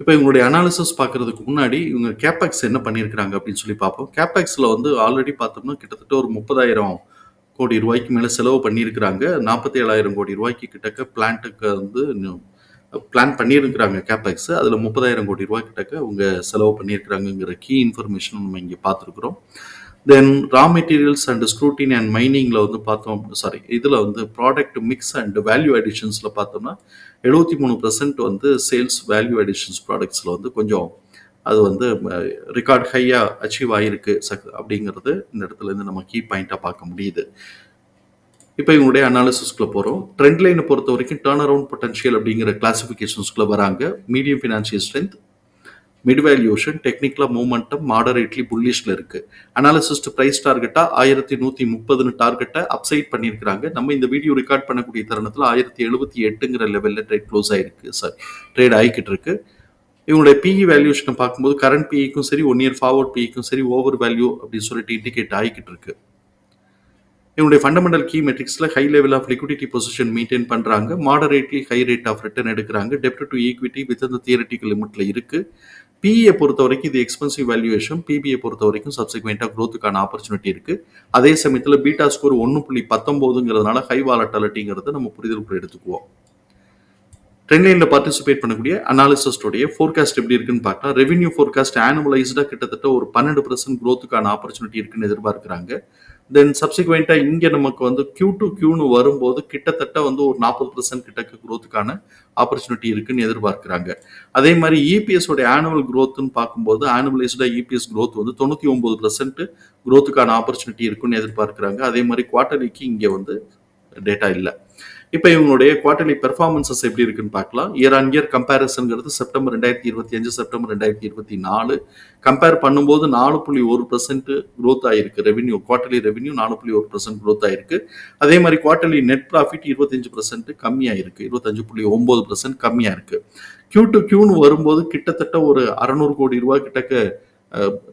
இப்போ இவங்களுடைய அனாலிசிஸ் பார்க்கறதுக்கு முன்னாடி இவங்க கேபேக்ஸ் என்ன பண்ணியிருக்கிறாங்க அப்படின்னு சொல்லி பார்ப்போம். கேபேக்ஸில் வந்து ஆல்ரெடி பார்த்தோம்னா கிட்டத்தட்ட ஒரு முப்பதாயிரம் கோடி ரூபாய்க்கு மேலே செலவு பண்ணியிருக்கிறாங்க. நாற்பத்தி ஏழாயிரம் கோடி ரூபாய்க்கு கிட்டக்க பிளான்ட்டுக்கு வந்து பிளான் பண்ணியிருக்கிறாங்க கேபேக்ஸ் அதில் முப்பதாயிரம் கோடி ரூபாய் கிட்டக்க அவங்க செலவு பண்ணியிருக்கிறாங்கங்கிற கீ இன்ஃபர்மேஷன் நம்ம இங்கே பார்த்துருக்குறோம். தென் ரா மெட்டீரியல்ஸ் அண்ட் ஸ்க்ரூட்டின் அண்ட் மைனிங்கில் வந்து பார்த்தோம் சாரி இதில் வந்து ப்ராடக்ட் மிக்ஸ் அண்ட் வேல்யூ அடிஷன்ஸில் பார்த்தோம்னா எழுபத்தி மூணு வந்து சேல்ஸ் வேல்யூ அடிஷன்ஸ் ப்ராடக்ட்ஸில் வந்து கொஞ்சம் அது வந்து ரெக்கார்ட் ஹையாக அச்சீவ் ஆகிருக்கு சக் அப்படிங்கிறது இந்த இடத்துலேருந்து நம்ம கீ பாயிண்ட்டாக பார்க்க முடியுது. இப்போ இவங்களுடைய அனாலிசிஸ்க்குள்ள போகிறோம் ட்ரெண்ட் லைனை பொறுத்த வரைக்கும் டேர்ன் அரவுண்ட் பொட்டன்ஷியல் அப்படிங்கிற கிளாசிஃபிகேஷன்ஸ்குள்ளே வராங்க. Medium financial strength mid valuation டெக்னிக்கலாக மூமெண்டம் மாடரேட்லி புல்லிஷில் இருக்குது அனாலிசிஸ்ட் ப்ரைஸ் டார்கெட்டா ஆயிரத்தி நூற்றி முப்பதுன்னு டார்கெட்டை அப்சைட் பண்ணியிருக்கிறாங்க. நம்ம இந்த வீடியோ ரெக்கார்ட் பண்ணக்கூடிய தருணத்தில் ஆயிரத்தி எழுபத்தி எட்டுங்கிற லெவலில் ட்ரேட் க்ளோஸ் ஆகிருக்கு சாரி ட்ரேட் ஆகிக்கிட்டு இருக்கு. இவங்களுடைய பிஇ வேல்யூஷனை பார்க்கும்போது கரண்ட் பிஇக்கும் சரி ஒன் இயர் ஃபார்வர்ட் பிஇக்கும் சரி ஓவர் வேல்யூ அப்படின்னு சொல்லிட்டு இண்டிகேட் ஆகிக்கிட்டு இருக்கு. இவனுடைய fundamental key மெட்ரிக்ஸில் high level of liquidity position maintain பண்ணுறாங்க moderately high rate of return எடுக்கிறாங்க. டெப்ட் டு ஈக்விட்டி வித் அந்த தியரட்டிக்கல் லிமிட்டில் இருக்குது பிஇயை பொறுத்த வரைக்கும் இது எக்ஸ்பென்சிவ் வேல்யூவேஷன் பிபிஐ பொறுத்த வரைக்கும் சப்சிக்வெண்ட்டாக க்ரோத்துக்கான ஆப்பர்ச்சுனிட்டி இருக்கு. அதே சமயத்தில் பீட்டா ஸ்கோர் ஒன்று புள்ளி பத்தொம்போதுங்கிறதுனால ஹை வாலட்டாலிட்டிங்கிறத நம்ம புரிதலுக்குள்ள எடுத்துக்குவோம். ட்ரெண்ட்லைனில் பார்ட்டிசிபேட் பண்ணக்கூடிய அனாலிசிஸ்டோடைய ஃபோர்காஸ்ட் எப்படி இருக்குன்னு பார்த்தா ரெவென்யூ ஃபோர்காஸ்ட் ஆனுவலைஸ்டாக கிட்டத்தட்ட ஒரு பன்னெண்டு பர்சன்ட் க்ரோத்துக்கான ஆப்பர்ச்சுனிட்டி இருக்குன்னு எதிர்பார்க்குறாங்க. தென் சப்சிக்வெண்ட்டாக இங்கே நமக்கு வந்து கியூ டு கியூன்னு வரும்போது கிட்டத்தட்ட வந்து ஒரு நாற்பது பர்சன்ட் கிட்டக்கு க்ரோத்துக்கான ஆப்பர்ச்சுனிட்டி இருக்குன்னு எதிர்பார்க்குறாங்க. அதே மாதிரி இபிஎஸோட ஆனுவல் க்ரோத்துன்னு பார்க்கும்போது ஆனுவலைஸ்டாக இபிஎஸ் க்ரோத் வந்து தொண்ணூற்றி ஒம்பது பர்சன்ட் க்ரோத்துக்கான ஆப்பர்ச்சுனிட்டி இருக்குன்னு எதிர்பார்க்குறாங்க. அதே மாதிரி குவார்டர்லிக்கு இங்கே வந்து டேட்டா இல்லை. இப்போ இவங்களுடைய குவார்டர்லி பெர்ஃபார்மன்சஸ் எப்படி இருக்குன்னு பார்க்கலாம். இயர் ஆன் இயர் கம்பேரிசன்கிறது செப்டம்பர் ரெண்டாயிரத்தி இருபத்தி அஞ்சு செப்டம்பர் ரெண்டாயிரத்தி இருபத்தி நாலு. கம்பேர் பண்ணும்போது நாலு புள்ளி ஒரு பர்சன்ட் க்ரோத் ஆயிருக்கு. ரெவன்யூ குவார்டர்லி ரெவன்யூ நாலு புள்ளி ஒரு பர்சன்ட் க்ரோத் ஆயிருக்கு. அதே மாதிரி குவார்டர்லி நெட் ப்ராஃபிட் இருபத்தஞ்சு பர்சன்ட் கம்மியாயிருக்கு. இருபத்தஞ்சு புள்ளி ஒன்பது பர்சன்ட் கம்மியாக இருக்கு கியூ டு கியூன்னு வரும்போது கிட்டத்தட்ட ஒரு அறநூறு கோடி ரூபாய் கிட்டக்க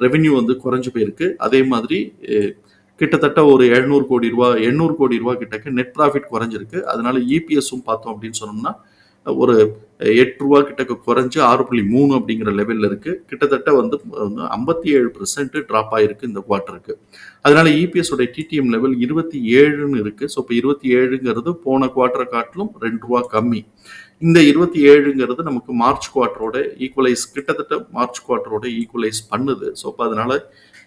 ரெவென்யூ வந்து குறைஞ்சு போயிருக்கு. அதே மாதிரி கிட்டத்தட்ட ஒரு எழுநூறு கோடி ரூபா எண்ணூறு கோடி ரூபா கிட்டக்க நெட் ப்ராஃபிட் குறைஞ்சிருக்கு. அதனால இபிஎஸும் பார்த்தோம் அப்படின்னு சொன்னோம்னா ஒரு எட்டு ரூபா கிட்டக்க குறைஞ்சி ஆறு புள்ளி மூணு அப்படிங்கிற லெவலில் இருக்குது கிட்டத்தட்ட வந்து ஐம்பத்தி ஏழு பர்சன்ட் ட்ராப் ஆகிருக்கு இந்த குவார்ட்டருக்கு அதனால இபிஎஸ் டிடிஎம் லெவல் இருபத்தி ஏழுன்னு இருக்குது ஸோ இப்போ இருபத்தி ஏழுங்கிறது போன குவார்ட்டரை காட்டிலும் ரெண்டு ரூபா கம்மி. இந்த இருபத்தி ஏழுங்கிறது நமக்கு மார்ச் குவார்ட்டரோட ஈக்குவலைஸ் கிட்டத்தட்ட மார்ச் குவார்ட்டரோட ஈக்குவலைஸ் பண்ணுது. ஸோ அப்போ அதனால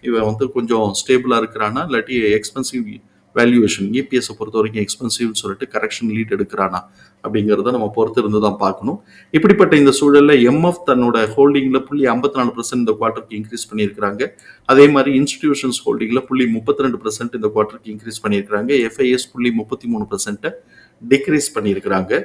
இவன் வந்து கொஞ்சம் ஸ்டேபிளாக இருக்கிறானா? இல்லாட்டி எக்ஸ்பென்சிவ் வேல்யூவேஷன் இபிஎஸை பொறுத்த வரைக்கும் எக்ஸ்பென்சிவ்னு சொல்லிட்டு கரெக்ஷன் லீட் எடுக்கிறானா? அப்படிங்கிறத நம்ம பொறுத்து இருந்து தான் பார்க்கணும். இப்படிப்பட்ட இந்த சூழலில் எம்எஃப் தன்னோட ஹோல்டிங்கில் புள்ளி ஐம்பத்தி நாலு பர்சன்ட் இந்த குவார்ட்டருக்கு இன்க்ரீஸ் பண்ணியிருக்கிறாங்க. அதே மாதிரி இன்ஸ்டிடியூஷன்ஸ் ஹோல்டிங்கில் புள்ளி முப்பத்தி ரெண்டு பர்சன்ட் இந்த குவார்ட்டருக்கு இன்க்ரீஸ் பண்ணியிருக்கிறாங்க. எஃப்ஐஎஸ் புள்ளி முப்பத்தி மூணு பர்சன்ட்டை டிக்ரீஸ் பண்ணியிருக்கிறாங்க.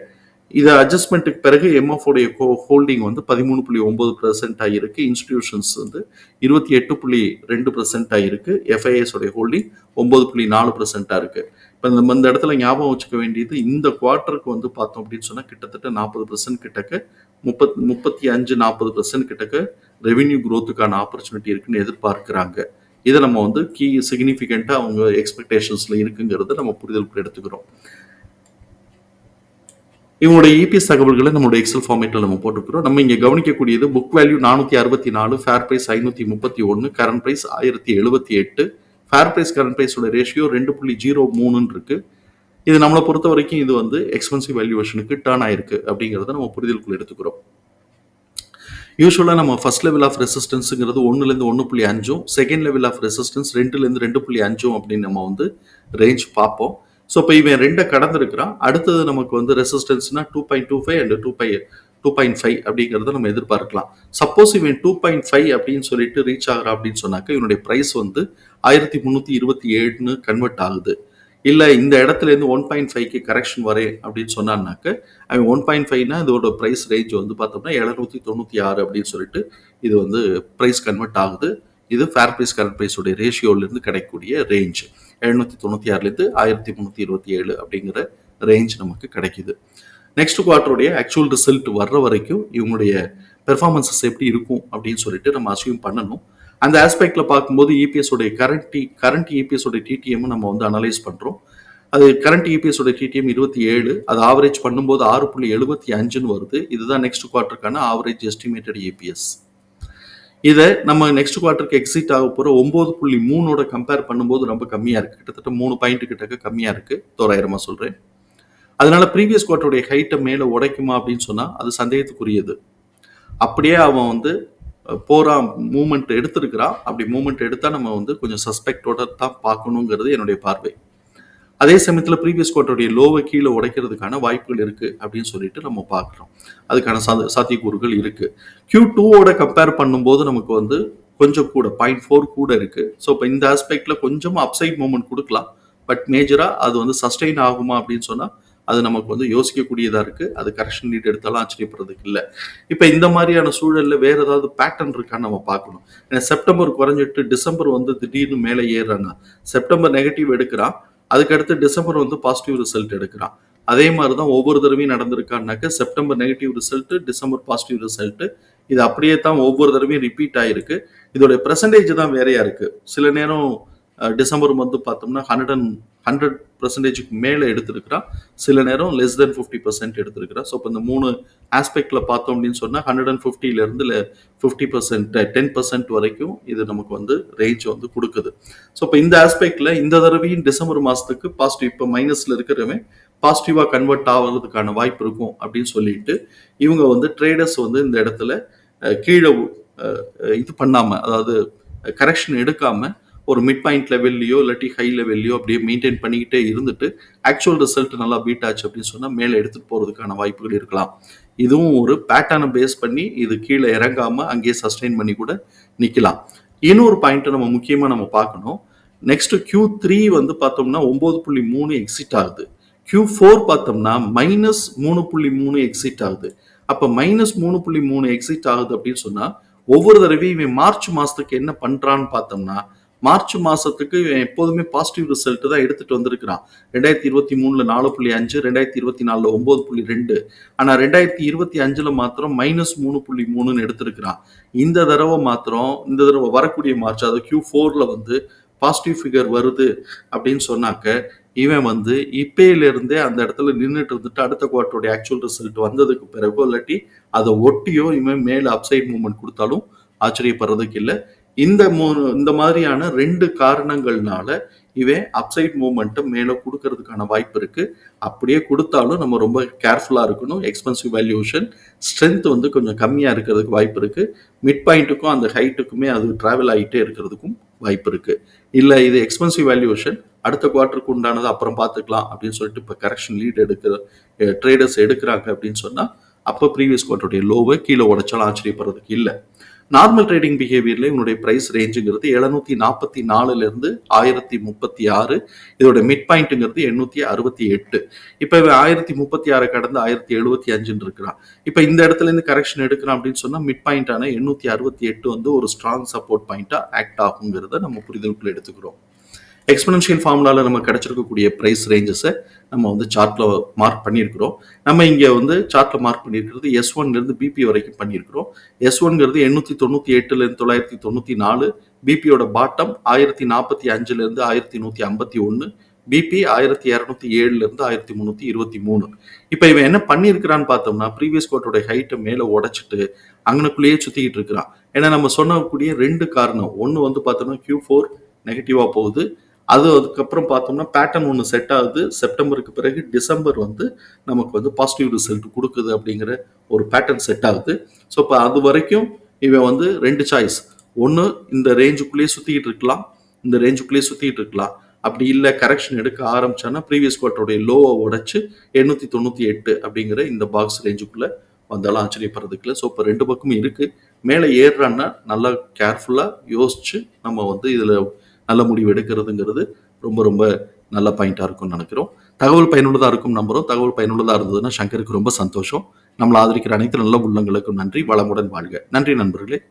இது அட்ஜஸ்ட்மெண்ட்டுக்கு பிறகு எம்எஃப் உடைய ஹோல்டிங் வந்து பதிமூணு புள்ளி ஒன்பது பர்சன்ட் ஆகியிருக்கு இன்ஸ்டிடியூஷன்ஸ் வந்து இருபத்தி எட்டு புள்ளி ரெண்டு பர்சன்ட் ஆகியிருக்கு எஃப்ஐஎஸ் உடைய ஹோல்டிங் ஒன்பது புள்ளி நாலு பர்சன்ட்டாக இருக்குது இப்போ நம்ம இந்த இடத்துல ஞாபகம் வச்சுக்க வேண்டியது இந்த குவார்ட்டருக்கு வந்து பார்த்தோம் அப்படின்னு சொன்னால் கிட்டத்தட்ட நாற்பது பர்சன்ட் கிட்டக்க முப்பத் முப்பத்தி அஞ்சு நாற்பது பர்சன்ட் கிட்டக்க ரெவென்யூ க்ரோத்துக்கான ஆப்பர்ச்சுனிட்டி இருக்குன்னு எதிர்பார்க்குறாங்க. இதை நம்ம வந்து கீ சிக்னிஃபிகண்ட்டாக அவங்க எக்ஸ்பெக்டேஷன்ஸில் இருக்குங்கிறத நம்ம புரிதலுக்கு எடுத்துக்கிறோம். இவங்களுடைய இபிஎஸ் தகவல்களை நம்மளுடைய எக்ஸல் ஃபார்மேட்டில் நம்ம போட்டுக்கிறோம் நம்ம இங்கே கவனிக்கக்கூடியது புக் வேல்யூ நானூற்றி அறுபத்தி நாலு ஃபேர் ப்ரைஸ் ஐநூற்றி முப்பத்தி ஒன்று கரண்ட் ப்ரைஸ் ஆயிரத்தி எழுபத்தி எட்டு ஃபேர் ப்ரைஸ் கரண்ட் ப்ரைஸோட ரேஷியோ ரெண்டு புள்ளி ஜீரோ மூணுன்னு இருக்கு. இது நம்மளை பொறுத்த வரைக்கும் இது வந்து எக்ஸ்பென்சிவ் வேல்யூவேஷனுக்கு டேர்ன் ஆயிருக்கு அப்படிங்கிறத நம்ம புரிதலுக்குள்ள எடுத்துக்கிறோம். யூஸ்வலாக நம்ம ஃபர்ஸ்ட் லெவல் ஆஃப் ரெசிஸ்டன்ஸுங்கிறது ஒன்றுலேருந்து ஒன்று புள்ளி அஞ்சும் செகண்ட் லெவல் ஆஃப் ரெசிஸ்டன்ஸ் ரெண்டுலேருந்து ரெண்டு புள்ளி அஞ்சும் அப்படின்னு நம்ம வந்து ரேஞ்ச் பார்ப்போம். ஸோ இப்போ இவன் ரெண்டை கடந்திருக்கிறான். அடுத்தது நமக்கு வந்து ரெசிஸ்டன்ஸ்னா two point two five and two by two point five அப்படிங்கிறத நம்ம எதிர்பார்க்கலாம். சப்போஸ் இவன் டூ பாயிண்ட் ஃபைவ் அப்படின்னு சொல்லிட்டு ரீச் ஆகிறான் அப்படின்னு சொன்னாக்க இவனுடைய ப்ரைஸ் வந்து ஆயிரத்தி முந்நூற்றி இருபத்தி ஏழுன்னு கன்வெர்ட் ஆகுது. இல்லை இந்த இடத்துல இருந்து ஒன் பாயிண்ட் ஃபைவ்க்கு கரெக்ஷன் வரேன் அப்படின்னு சொன்னான்னாக்க அவன் ஒன் பாயிண்ட் ஃபைவ்னா இதோட ப்ரைஸ் ரேஞ்ச் வந்து பார்த்தோம்னா எழுநூற்றி தொண்ணூற்றி ஆறு அப்படின்னு சொல்லிட்டு இது வந்து ப்ரைஸ் கன்வெர்ட் ஆகுது. இது ஃபேர் ப்ரைஸ் கரண்ட் ப்ரைஸோடைய ரேஷியோலேருந்து கிடைக்கக்கூடிய ரேஞ்ச் எழுநூற்றி தொண்ணூற்றி ஆறுலேருந்து ஆயிரத்தி முந்நூற்றி இருபத்தி ஏழு அப்படிங்கிற ரேஞ்ச் நமக்கு கிடைக்குது. நெக்ஸ்ட் குவார்ட்டருடைய ஆக்சுவல் ரிசல்ட் வர்ற வரைக்கும் இவங்களுடைய பெர்ஃபார்மன்சஸ் எப்படி இருக்கும் அப்படின்னு சொல்லிட்டு நம்ம அசியூம் பண்ணணும். அந்த ஆஸ்பெக்ட்ல பார்க்கும்போது இபிஎஸ் உடைய கரண்ட் கரண்ட் இபிஎஸ் உடைய டிடிஎம் நம்ம வந்து அனலைஸ் பண்றோம். அது கரண்ட் இபிஎஸ் உடைய டிடிஎம் இருபத்தி ஏழு அது ஆவரேஜ் பண்ணும்போது ஆறு புள்ளி எழுபத்தி அஞ்சுன்னு வருது. இதுதான் நெக்ஸ்ட் குவார்ட்டருக்கான ஆவரேஜ் எஸ்டிமேட்டட் இபிஎஸ் இதை நம்ம நெக்ஸ்ட் குவார்ட்டருக்கு எக்ஸிட் ஆக போகிற ஒம்பது புள்ளி மூணோட கம்பேர் பண்ணும்போது ரொம்ப கம்மியாக இருக்குது கிட்டத்தட்ட மூணு பாயிண்ட் கிட்டக்க கம்மியாக இருக்குது தோராயிரமாக சொல்கிறேன் அதனால ப்ரீவியஸ் குவார்ட்டருடைய ஹைட்டை மேலே உடைக்குமா அப்படின்னு சொன்னால் அது சந்தேகத்துக்குரியது. அப்படியே அவன் வந்து போரா மூமெண்ட் எடுத்திருக்கிறான். அப்படி மூமெண்ட் எடுத்தால் நம்ம வந்து கொஞ்சம் சஸ்பெக்டோட தான் பார்க்கணுங்கிறது என்னுடைய பார்வை. அதே சமயத்தில் ப்ரீவியஸ் குவார்ட்டருடைய லோவை கீழே உடைக்கிறதுக்கான வாய்ப்புகள் இருக்குது அப்படின்னு சொல்லிட்டு நம்ம பார்க்குறோம். அதுக்கான சாத சாத்தியக்கூறுகள் இருக்குது கியூ டூவோட கம்பேர் பண்ணும்போது நமக்கு வந்து கொஞ்சம் கூட பாயிண்ட் ஃபோர் கூட இருக்குது ஸோ இப்போ இந்த ஆஸ்பெக்டில் கொஞ்சம் அப்சைட் மூமெண்ட் கொடுக்கலாம். பட் மேஜராக அது வந்து சஸ்டெயின் ஆகுமா அப்படின்னு சொன்னால் அது நமக்கு வந்து யோசிக்கக்கூடியதாக இருக்குது அது கரெக்ஷன் நீட் எடுத்தாலும் ஆச்சரியப்படுறதுக்கு இல்லை. இப்போ இந்த மாதிரியான சூழலில் வேறு ஏதாவது பேட்டர்ன் இருக்கான்னு நம்ம பார்க்கணும். ஏன்னா செப்டம்பர் குறைஞ்சிட்டு டிசம்பர் வந்து திடீர்னு மேலே ஏறுறாங்க. செப்டம்பர் நெகட்டிவ் எடுக்கிறான். அதுக்கடுத்து டிசம்பர் வந்து பாசிட்டிவ் ரிசல்ட் எடுக்கிறான். அதே மாதிரி தான் ஒவ்வொரு தடவையும் நடந்திருக்கான்னாக்க September negative result December positive result இது அப்படியே தான் ஒவ்வொரு தடவையும் ரிப்பீட் ஆகிருக்கு இதோடைய பெர்சன்டேஜ் தான் வேறையா இருக்கு. சில நேரம் டிசம்பர் வந்து பார்த்தோம்னா ஹண்ட்ரட் அண்ட் ஹண்ட்ரட் பர்சன்டேஜுக்கு மேலே எடுத்திருக்கிறான் சில நேரம் லெஸ் தென் ஃபிஃப்டி பர்சன்ட் எடுத்திருக்கிறான் ஸோ இப்போ இந்த மூணு ஆஸ்பெக்டில் பார்த்தோம் அப்படின்னு சொன்னால் ஹண்ட்ரட் அண்ட் ஃபிஃப்டிலேருந்து ஃபிஃப்டி பர்சன்ட் டென் பர்சன்ட் வரைக்கும் இது நமக்கு வந்து ரேஞ்ச் வந்து கொடுக்குது. ஸோ இப்போ இந்த ஆஸ்பெக்டில் இந்த தடவையும் டிசம்பர் மாதத்துக்கு பாசிட்டிவ் இப்போ மைனஸில் இருக்கிறவன் பாசிட்டிவாக கன்வெர்ட் ஆகிறதுக்கான வாய்ப்பு இருக்கும் அப்படின்னு சொல்லிட்டு இவங்க வந்து ட்ரேடர்ஸ் வந்து இந்த இடத்துல கீழே இது பண்ணாமல் அதாவது கரெக்ஷன் எடுக்காமல் ஒரு மிட் பாயிண்ட் லெவல்லையோ இல்லாட்டி ஹை லெவல்லையோ அப்படியே மெயின்டைன் பண்ணிக்கிட்டே இருந்துட்டு ஆக்சுவல் ரிசல்ட் நல்லா பீட் ஆச்சு அப்படின்னு சொன்னால் மேலே எடுத்துகிட்டு போகிறதுக்கான வாய்ப்புகள் இருக்கலாம். இதுவும் ஒரு பேட்டர்னை பேஸ் பண்ணி இது கீழே இறங்காமல் அங்கேயே சஸ்டெயின் பண்ணி கூட நிற்கலாம் இன்னொரு பாயிண்ட்டை நம்ம முக்கியமாக நம்ம பார்க்கணும். நெக்ஸ்ட் கியூ த்ரீ வந்து பார்த்தோம்னா ஒம்பது புள்ளி மூணு எக்ஸிட் ஆகுது. கியூ ஃபோர் பார்த்தோம்னா மைனஸ் மூணு புள்ளி மூணு எக்ஸிட் ஆகுது. அப்போ மைனஸ் மூணு புள்ளி மூணு எக்ஸிட் ஆகுது அப்படின்னு சொன்னால் ஒவ்வொரு தடவையும் இவன் மார்ச் மாதத்துக்கு என்ன பண்ணுறான்னு பார்த்தோம்னா மார்ச் மாசத்துக்கு எப்போதுமே பாசிட்டிவ் ரிசல்ட் தான் எடுத்துட்டு வந்திருக்கிறான். ரெண்டாயிரத்தி இருபத்தி மூணுல நாலு புள்ளி அஞ்சு ரெண்டாயிரத்தி இருபத்தி நாலுல ஒன்பது புள்ளி ரெண்டு. ஆனா ரெண்டாயிரத்தி இருபத்தி அஞ்சுல மாத்திரம் மைனஸ் மூணு புள்ளி மூணுன்னு எடுத்திருக்கிறான். இந்த தடவை மாத்திரம் இந்த தடவை வரக்கூடிய மார்ச் அதாவது கியூ ஃபோர்ல வந்து பாசிட்டிவ் ஃபிகர் வருது அப்படின்னு சொன்னாக்க இவன் வந்து இப்பையிலிருந்தே அந்த இடத்துல நின்றுட்டு இருந்துட்டு அடுத்த குவார்ட்டருடைய ஆக்சுவல் ரிசல்ட் வந்ததுக்கு பிறகு இல்லாட்டி அதை ஒட்டியோ இவன் மேல அப்சைட் மூவ்மெண்ட் கொடுத்தாலும் ஆச்சரியப்படுறதுக்கு இல்லை. இந்த மூணு இந்த மாதிரியான ரெண்டு காரணங்கள்னால இவன் அப்சைட் மூமெண்ட்டை மேலே கொடுக்கறதுக்கான வாய்ப்பு இருக்கு. அப்படியே கொடுத்தாலும் நம்ம ரொம்ப கேர்ஃபுல்லாக இருக்கணும். எக்ஸ்பென்சிவ் வேல்யூஷன் ஸ்ட்ரென்த் வந்து கொஞ்சம் கம்மியாக இருக்கிறதுக்கு வாய்ப்பு இருக்கு. மிட் பாயிண்ட்டுக்கும் அந்த ஹைட்டுக்குமே அது ட்ராவல் ஆகிட்டே இருக்கிறதுக்கும் வாய்ப்பு இருக்கு. இல்லை இது எக்ஸ்பென்சிவ் வேல்யூஷன் அடுத்த குவார்ட்டருக்கு உண்டானது அப்புறம் பார்த்துக்கலாம் அப்படின்னு சொல்லிட்டு இப்போ கரெக்ஷன் லீட் எடுக்கிற eh, ட்ரேடர்ஸ் எடுக்கிறாங்க அப்படின்னு சொன்னால் அப்போ ப்ரீவியஸ் குவார்ட்டருடைய லோவை கீழே உடைச்சாலும் ஆச்சரியப்படுறதுக்கு இல்லை. நார்மல் ட்ரேடிங் பிஹேவியர்ல இவனுடைய பிரைஸ் ரேஞ்சுங்கிறது எழுநூத்தி நாற்பத்தி நாலுல இருந்து ஆயிரத்தி முப்பத்தி ஆறு இதோட மிட் பாயிண்ட்டுங்கிறது எண்ணூத்தி அறுபத்தி எட்டு. இப்ப இவன் ஆயிரத்தி முப்பத்தி ஆறு கடந்து ஆயிரத்தி எழுபத்தி அஞ்சுன்னு இருக்கிறான். இப்ப இந்த இடத்துல இருந்து கரெக்ஷன் எடுக்கிறான் அப்படின்னு சொன்னா மிட் பாயிண்டான எண்ணூத்தி அறுபத்தி எட்டு வந்து ஒரு ஸ்ட்ராங் சப்போர்ட் பாயிண்டா ஆக்ட் ஆகுங்கிறத நம்ம புரிதலுக்குள்ள எடுத்துக்கிறோம். எக்ஸ்பனன்ஷியல் ஃபார்முலாவில் நம்ம கிடச்சிருக்கக்கூடிய ப்ரைஸ் ரேஞ்சஸை நம்ம வந்து சார்ட்ல மார்க் பண்ணியிருக்கிறோம். நம்ம இங்கே வந்து சார்ட்ல மார்க் பண்ணியிருக்கிறது எஸ் ஒன்லேருந்து பிபி வரைக்கும் பண்ணியிருக்கிறோம். எஸ் ஒன்ங்கிறது எண்ணூற்றி தொண்ணூற்றி எட்டுலேருந்து தொள்ளாயிரத்தி தொண்ணூற்றி நாலு பிபியோட பாட்டம் ஆயிரத்தி நாற்பத்தி அஞ்சுலேருந்து ஆயிரத்தி நூற்றி ஐம்பத்தி ஒன்று பிபி ஆயிரத்தி இரநூத்தி ஏழுலேருந்து ஆயிரத்தி முந்நூற்றி இருபத்தி மூணு. இப்போ இவன் என்ன பண்ணியிருக்கிறான்னு பார்த்தோம்னா ப்ரீவியஸ் கோட்டோட ஹைட்டை மேலே உடச்சிட்டு அங்கனுக்குள்ளேயே சுற்றிக்கிட்டு இருக்கிறான். ஏன்னா நம்ம சொன்னக்கூடிய ரெண்டு காரணம். ஒன்று வந்து பார்த்தோம்னா கியூ ஃபோர் நெகட்டிவாக போகுது. அது அதுக்கப்புறம் பார்த்தோம்னா பேட்டர்ன் ஒன்று செட் ஆகுது. செப்டம்பருக்கு பிறகு டிசம்பர் வந்து நமக்கு வந்து பாசிட்டிவ் ரிசல்ட் கொடுக்குது அப்படிங்கிற ஒரு பேட்டர்ன் செட் ஆகுது. ஸோ இப்போ அது வரைக்கும் இவன் வந்து ரெண்டு சாய்ஸ் ஒன்று இந்த ரேஞ்சுக்குள்ளேயே சுற்றிக்கிட்டு இருக்கலாம். இந்த ரேஞ்சுக்குள்ளேயே சுற்றிக்கிட்டு இருக்கலாம். அப்படி இல்லை கரெக்ஷன் எடுக்க ஆரம்பிச்சானா ப்ரீவியஸ் குவார்ட்டருடைய லோவை உடைச்சு எண்ணூற்றி தொண்ணூற்றி எட்டு அப்படிங்கிற இந்த பாக்ஸ் ரேஞ்சுக்குள்ளே வந்தாலும் ஆச்சரியப்படுறதுக்கு இல்லை. ஸோ இப்போ ரெண்டு பக்கமும் இருக்குது மேலே ஏறுறான்னா நல்லா கேர்ஃபுல்லாக யோசிச்சு நம்ம வந்து இதில் நல்ல முடிவு எடுக்கிறதுங்கிறது ரொம்ப ரொம்ப நல்ல பாயிண்டாக இருக்கும்னு நினைக்கிறோம். தகவல் பயனுள்ளதாக இருக்கும் நம்புகிறோம் தகவல் பயனுள்ளதாக இருந்ததுன்னா சங்கருக்கு ரொம்ப சந்தோஷம். நம்மளை ஆதரிக்கிற அனைத்து நல்ல உள்ளங்களுக்கும் நன்றி. வளமுடன் வாழ்க. நன்றி நண்பர்களே.